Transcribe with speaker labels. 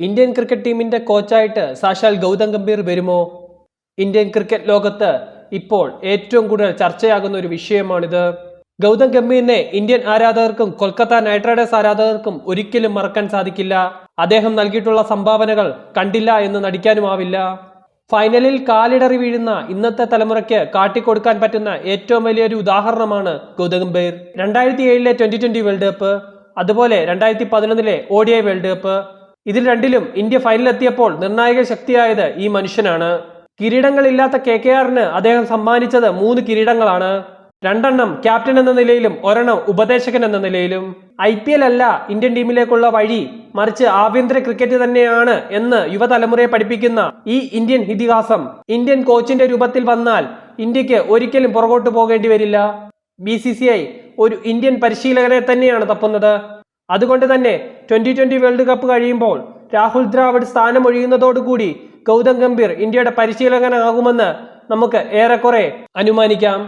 Speaker 1: Indian cricket ടീമിന്റെ കോച്ചായിട്ട് സാക്ഷാൽ ഗൗതം ഗംഭീർ വരുമോ? ഇന്ത്യൻ ക്രിക്കറ്റ് ലോകത്ത് ഇപ്പോൾ ഏറ്റവും കൂടുതൽ ചർച്ചയാകുന്ന ഒരു വിഷയമാണിത്. ഗൗതം ഗംഭീറിനെ ഇന്ത്യൻ ആരാധകർക്കും കൊൽക്കത്ത നൈറ്റ് റൈഡേഴ്സ് ആരാധകർക്കും ഒരിക്കലും മറക്കാൻ സാധിക്കില്ല. അദ്ദേഹം നൽകിയിട്ടുള്ള സംഭാവനകൾ കണ്ടില്ല എന്ന് നടിക്കാനുമാവില്ല. ഫൈനലിൽ കാലിടറി വീഴുന്ന ഇന്നത്തെ തലമുറയ്ക്ക് കാട്ടിക്കൊടുക്കാൻ പറ്റുന്ന ഏറ്റവും വലിയൊരു ഉദാഹരണമാണ് ഗൗതം ഗംഭീർ. രണ്ടായിരത്തി ഏഴിലെ ട്വന്റി ട്വന്റി വേൾഡ് കപ്പ് അതുപോലെ രണ്ടായിരത്തി പതിനൊന്നിലെ ഒ വേൾഡ് കപ്പ് ഇതിൽ രണ്ടിലും ഇന്ത്യ ഫൈനലെത്തിയപ്പോൾ നിർണായക ശക്തിയായത് ഈ മനുഷ്യനാണ്. കിരീടങ്ങളില്ലാത്ത കെ കെ ആറിന് അദ്ദേഹം സമ്മാനിച്ചത് മൂന്ന് കിരീടങ്ങളാണ്. രണ്ടെണ്ണം ക്യാപ്റ്റൻ എന്ന നിലയിലും ഒരെണ്ണം ഉപദേശകൻ എന്ന നിലയിലും. ഐ പി എൽ അല്ല ഇന്ത്യൻ ടീമിലേക്കുള്ള വഴി മറിച്ച് ആഭ്യന്തര ക്രിക്കറ്റ് തന്നെയാണ് എന്ന് യുവതലമുറയെ പഠിപ്പിക്കുന്ന ഈ ഇന്ത്യൻ ഇതിഹാസം. ഇന്ത്യൻ കോച്ചിന്റെ രൂപത്തിൽ വന്നാൽ ഇന്ത്യയ്ക്ക് ഒരിക്കലും പുറകോട്ട് പോകേണ്ടി വരില്ല. ബി ഒരു ഇന്ത്യൻ പരിശീലകരെ തന്നെയാണ് തപ്പുന്നത്. അതുകൊണ്ട് തന്നെ ട്വന്റി ട്വന്റി വേൾഡ് കപ്പ് കഴിയുമ്പോൾ രാഹുൽ ദ്രാവിഡ് സ്ഥാനമൊഴിയുന്നതോടുകൂടി ഗൗതം ഗംഭീർ ഇന്ത്യയുടെ പരിശീലകനാകുമെന്ന് നമുക്ക് ഏറെക്കുറെ അനുമാനിക്കാം.